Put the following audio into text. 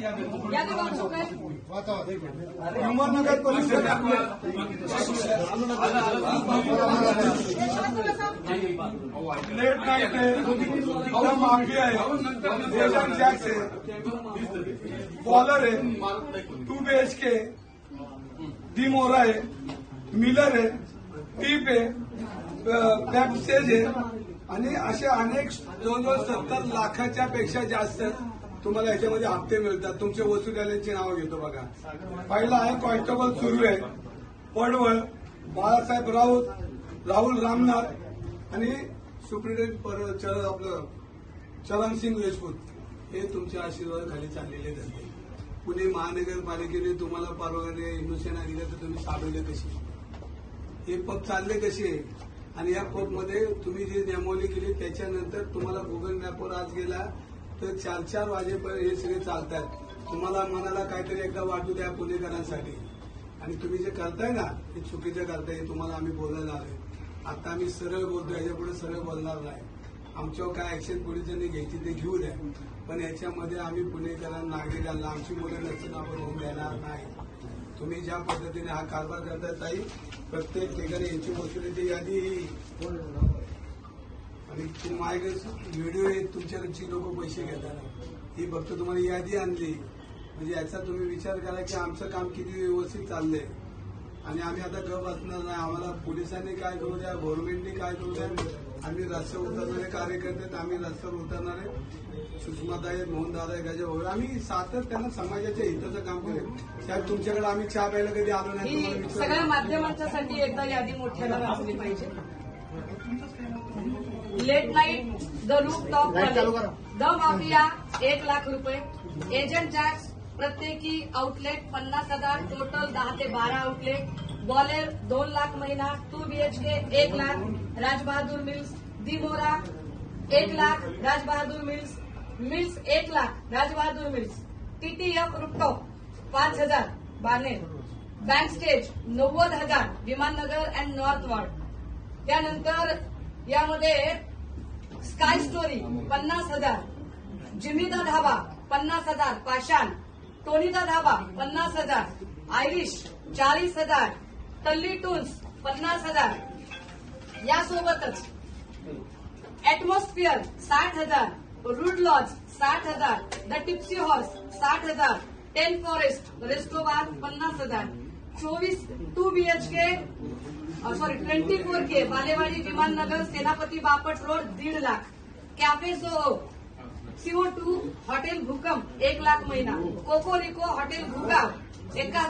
यादी वाचू police late night आहे माफी आहे बॉलर आहे two B H K D मोरा आहे मिलर आहे टीप आहे बॅक स्टेज आहे आणि असे अनेक जवळजवळ सत्तर लाखाच्या पेक्षा जास्त तुम्हाला याच्यामध्ये हप्ते मिळतात. तुमचे वसुलीची नावं घेतो बघा. पहिला आहे कॉन्स्टेबल सुर्वे आहे. पडवळ बाळासाहेब राऊत राहुल रामनाथ आणि सुप्रिंटेंडंट पर चरण आपलं चरण सिंग हे तुमच्या आशीर्वादाखाली चाललेले धंदे. पुणे महानगरपालिकेने तुम्हाला परवाने हिंदुसेना दिल्या तर तुम्ही साधवले कशी हे पब चालले कसे? आणि या पबमध्ये तुम्ही जी नियमावली केली त्याच्यानंतर तुम्हाला गुगल मॅपवर आज गेला. तर चार चार वाजेपर्यंत हे सगळे चालतात तुम्हाला मनाला काहीतरी एकदा वाटू द्या पुणेकरांसाठी. आणि तुम्ही जे करताय ना हे चुकीचं करताय तुम्हाला आम्ही बोलायला आलोय. आता आम्ही सरळ बोलतो याच्यापुढे सरळ बोलणार नाही. आमच्यावर काय ऍक्शन पोलिसांनी घ्यायची ते घेऊ द्या. पण याच्यामध्ये आम्ही पुणेकरांना नागरिकांना आमची मुलं नसून आपण होऊन देणार नाही. तुम्ही ज्या पद्धतीने हा कारभार करताय ताई प्रत्येक ठिकाणी यांची वसुलीची यादी आणि माझ्याकडे व्हिडिओ आहेत तुमच्याकडची लोक पैसे घेतात. ही फक्त तुम्हाला यादी आणली. म्हणजे याचा तुम्ही विचार करा की आमचं काम किती व्यवस्थित चाललंय. आणि आम्ही आता गप असणार नाही. आम्हाला पोलिसांनी काय करू द्या गव्हर्नमेंटनी काय करू द्या. आम्ही रस्त्यावर उतरणारे कार्यकर्ते आम्ही रस्त्यावर उतरणारे. सुषमाताई मोहनदादा गजा वगैरे आम्ही सातत्यानं समाजाच्या हिताचं काम करेल साहेब तुमच्याकडे आम्ही चहा प्यायला कधी आलो नाही ही. सगळ्या माध्यमांच्यासाठी एकदा यादी मोठ्याला वाचली पाहिजे. Late night the rooftop the mafia एक लाख रुपये. एजंट जॅक्स प्रत्येकी आउटलेट पन्नास हजार. टोटल दहा ते बारा आउटलेट बॉलेर दोन लाख महिना. टू बीएचके एक लाख. राजबहादूर मिल्स दिमोरा एक लाख. राजबहादूर मिल्स मिल्स एक lakh. Rajbahadur mills. TTF rooftop पाच हजार. बानेर बँक स्टेज नव्वद हजार. विमाननगर अँड नॉर्थ वॉर्ड त्यानंतर यामध्ये स्काय स्टोरी पन्नास हजार. जिमीदा धाबा पन्नास हजार. पाषाण. टोनीदा धाबा पन्नास हजार. आयरिश चाळीस हजार. टल्ली टून्स पन्नास हजार. यासोबतच ऍटमॉस्फिअर साठ हजार. रूड लॉज साठ हजार. द टिप्सी हॉर्स साठ हजार. टेन फॉरेस्ट रेस्टोबार पन्नास हजार. चोवीस two BHK sorry twenty four K Balewadi Vimannagar Senapati Bapat road दीड लाख. कॅफे जो सीओ टू हॉटेल भूकंप एक लाख महिना. कोको रिको हॉटेल भूगाव एका